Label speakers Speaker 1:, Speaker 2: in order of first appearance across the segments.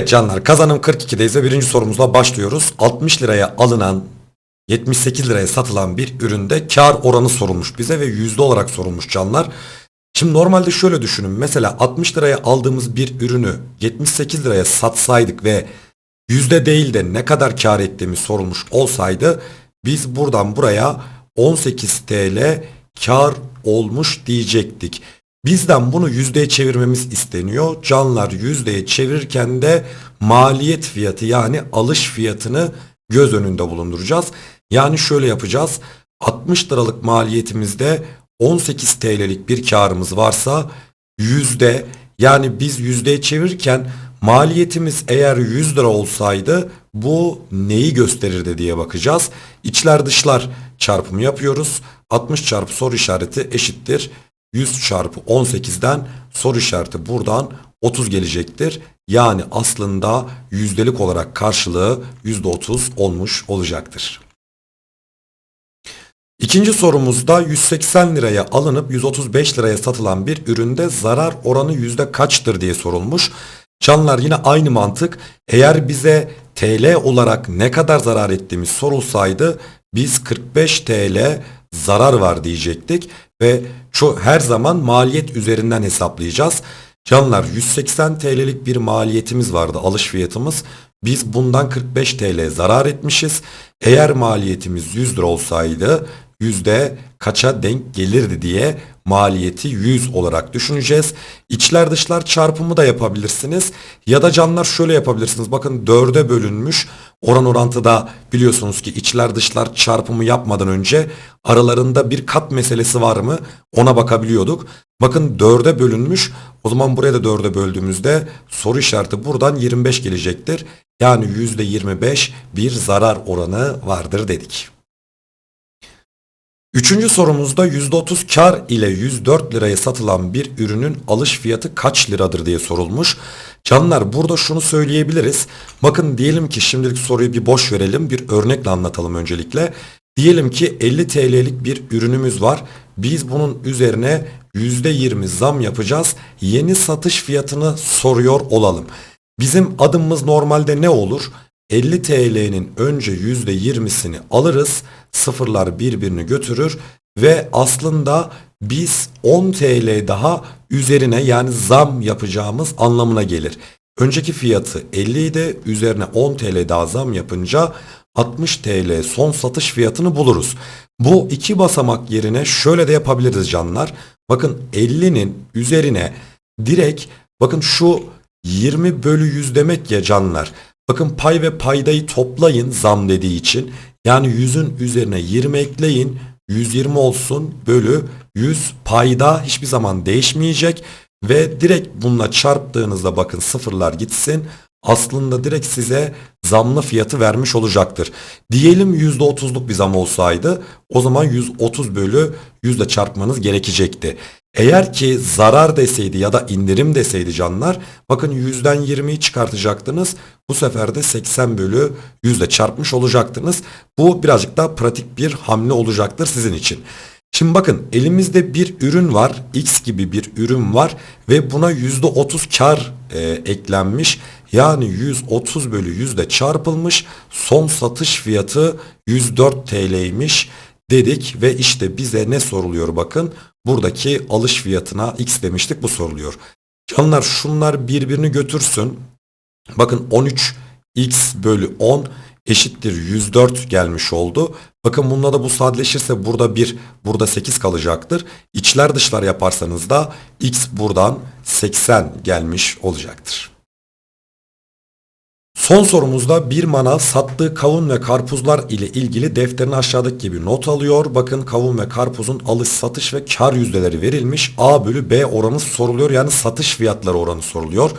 Speaker 1: Evet canlar kazanım 42'deyiz ve birinci sorumuzla başlıyoruz. 60 liraya alınan 78 liraya satılan bir üründe kar oranı sorulmuş bize ve yüzde olarak sorulmuş canlar. Şimdi normalde şöyle düşünün. Mesela 60 liraya aldığımız bir ürünü 78 liraya satsaydık ve yüzde değil de ne kadar kar ettiğimiz sorulmuş olsaydı biz buradan buraya 18 TL kar olmuş diyecektik. Bizden bunu yüzdeye çevirmemiz isteniyor. Canlar yüzdeye çevirirken de maliyet fiyatı yani alış fiyatını göz önünde bulunduracağız. Yani şöyle yapacağız. 60 liralık maliyetimizde 18 TL'lik bir karımız varsa yüzde yani biz yüzdeye çevirirken maliyetimiz eğer 100 lira olsaydı bu neyi gösterirdi diye bakacağız. İçler dışlar çarpımı yapıyoruz. 60 çarpı soru işareti eşittir. 100 çarpı 18'den soru işareti buradan 30 gelecektir. Yani aslında yüzdelik olarak karşılığı %30 olmuş olacaktır. İkinci sorumuzda 180 liraya alınıp 135 liraya satılan bir üründe zarar oranı yüzde kaçtır diye sorulmuş. Canlar yine aynı mantık. Eğer bize TL olarak ne kadar zarar ettiğimiz sorulsaydı biz 45 TL zarar var diyecektik ve her zaman maliyet üzerinden hesaplayacağız. Canlar 180 TL'lik bir maliyetimiz vardı alış fiyatımız. Biz bundan 45 TL zarar etmişiz. Eğer maliyetimiz 100 lira olsaydı yüzde kaça denk gelirdi diye maliyeti 100 olarak düşüneceğiz. İçler dışlar çarpımı da yapabilirsiniz. Ya da canlar şöyle yapabilirsiniz. Bakın 4'e bölünmüş. Oran orantıda biliyorsunuz ki içler dışlar çarpımı yapmadan önce aralarında bir kat meselesi var mı ona bakabiliyorduk. Bakın 4'e bölünmüş. O zaman buraya da 4'e böldüğümüzde soru işareti buradan 25 gelecektir. Yani %25 bir zarar oranı vardır dedik. Üçüncü sorumuzda %30 kar ile 104 liraya satılan bir ürünün alış fiyatı kaç liradır diye sorulmuş. Canlar burada şunu söyleyebiliriz. Bakın diyelim ki şimdilik soruyu bir boş verelim. Bir örnekle anlatalım öncelikle. Diyelim ki 50 TL'lik bir ürünümüz var. Biz bunun üzerine %20 zam yapacağız. Yeni satış fiyatını soruyor olalım. Bizim adımımız normalde ne olur? 50 TL'nin önce %20'sini alırız. Sıfırlar birbirini götürür ve aslında biz 10 TL daha üzerine yani zam yapacağımız anlamına gelir. Önceki fiyatı 50 idi üzerine 10 TL daha zam yapınca 60 TL son satış fiyatını buluruz. Bu iki basamak yerine şöyle de yapabiliriz canlar. Bakın 50'nin üzerine direkt bakın şu 20 bölü 100 demek ya canlar. Bakın pay ve paydayı toplayın zam dediği için. Yani 100'ün üzerine 20 ekleyin. 120 olsun bölü 100 payda hiçbir zaman değişmeyecek. Ve direkt bununla çarptığınızda bakın sıfırlar gitsin. Aslında direkt size zamlı fiyatı vermiş olacaktır. Diyelim %30'luk bir zam olsaydı o zaman 130 bölü 100 çarpmanız gerekecekti. Eğer ki zarar deseydi ya da indirim deseydi canlar bakın 100'den 20'yi çıkartacaktınız. Bu sefer de 80 bölü 100 çarpmış olacaktınız. Bu birazcık daha pratik bir hamle olacaktır sizin için. Şimdi bakın elimizde bir ürün var. X gibi bir ürün var ve buna %30 kar e, eklenmiş. Yani 130 bölü 100 çarpılmış. Son satış fiyatı 104 TL'ymiş dedik ve işte bize ne soruluyor bakın. Buradaki alış fiyatına X demiştik bu soruluyor. Canlar şunlar birbirini götürsün. Bakın 13 X bölü 10 eşittir 104 gelmiş oldu. Bakın bununla da bu sadeleşirse burada 1 burada 8 kalacaktır. İçler dışlar yaparsanız da X buradan 80 gelmiş olacaktır. Son sorumuzda bir manav sattığı kavun ve karpuzlar ile ilgili defterine aşağıdaki gibi not alıyor. Bakın kavun ve karpuzun alış satış ve kar yüzdeleri verilmiş. A bölü B oranı soruluyor. Yani satış fiyatları oranı soruluyor.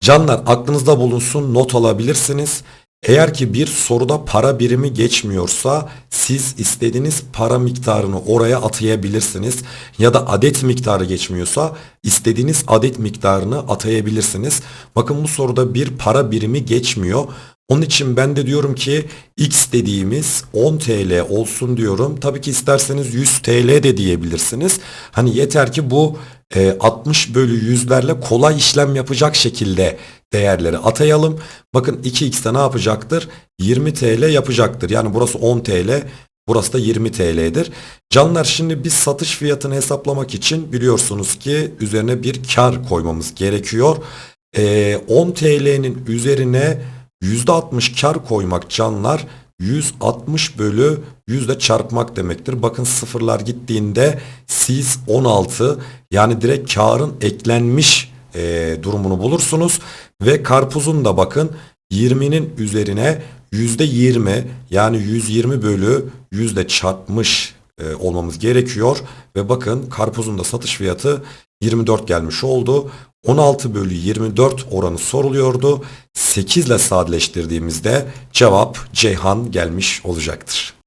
Speaker 1: Canlar aklınızda bulunsun not alabilirsiniz. Eğer ki bir soruda para birimi geçmiyorsa siz istediğiniz para miktarını oraya atayabilirsiniz. Ya da adet miktarı geçmiyorsa istediğiniz adet miktarını atayabilirsiniz. Bakın bu soruda bir para birimi geçmiyor. Onun için ben de diyorum ki x dediğimiz 10 TL olsun diyorum. Tabii ki isterseniz 100 TL de diyebilirsiniz. Hani yeter ki bu e, 60 bölü yüzlerle kolay işlem yapacak şekilde değerleri atayalım. Bakın 2x'te ne yapacaktır? 20 TL yapacaktır. Yani burası 10 TL, burası da 20 TL'dir. Canlar şimdi biz satış fiyatını hesaplamak için biliyorsunuz ki üzerine bir kar koymamız gerekiyor. E, 10 TL'nin üzerine %60 kar koymak canlar 160 bölü yüzde çarpmak demektir. Bakın sıfırlar gittiğinde siz 16 yani direkt karın eklenmiş e, durumunu bulursunuz. Ve karpuzun da bakın 20'nin üzerine yüzde 20 yani 120 bölü yüzde çarpmış e, olmamız gerekiyor. Ve bakın karpuzun da satış fiyatı 24 gelmiş oldu. 16 bölü 24 oranı soruluyordu. 8 ile sadeleştirdiğimizde cevap Ceyhan gelmiş olacaktır.